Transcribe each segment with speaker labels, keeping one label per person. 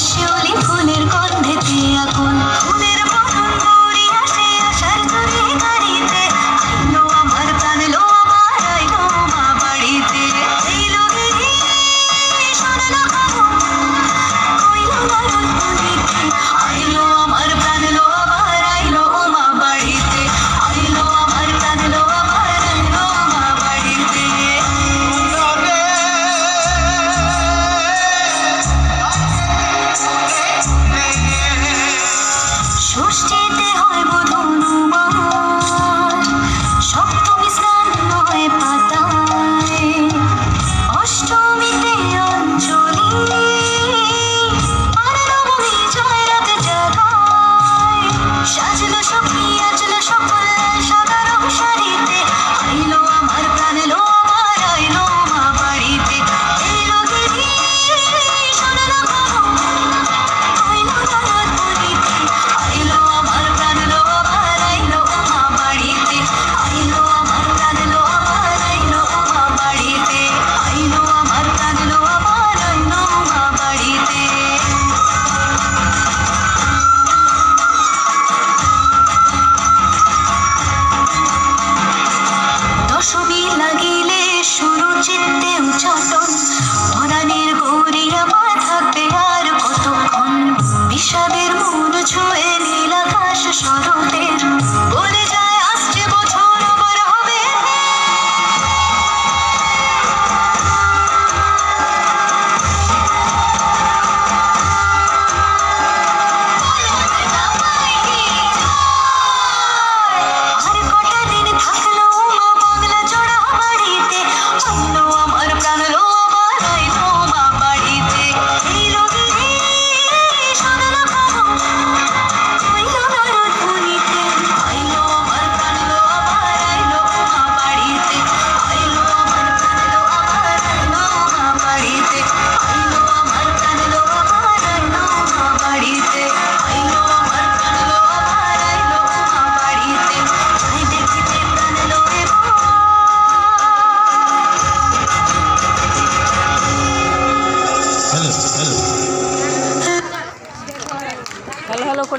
Speaker 1: শিউলি ফুলের গন্ধেতে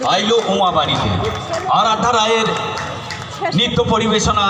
Speaker 2: আইলো উমা বাড়িতে আর রায়ের নৃত্য পরিবেশনা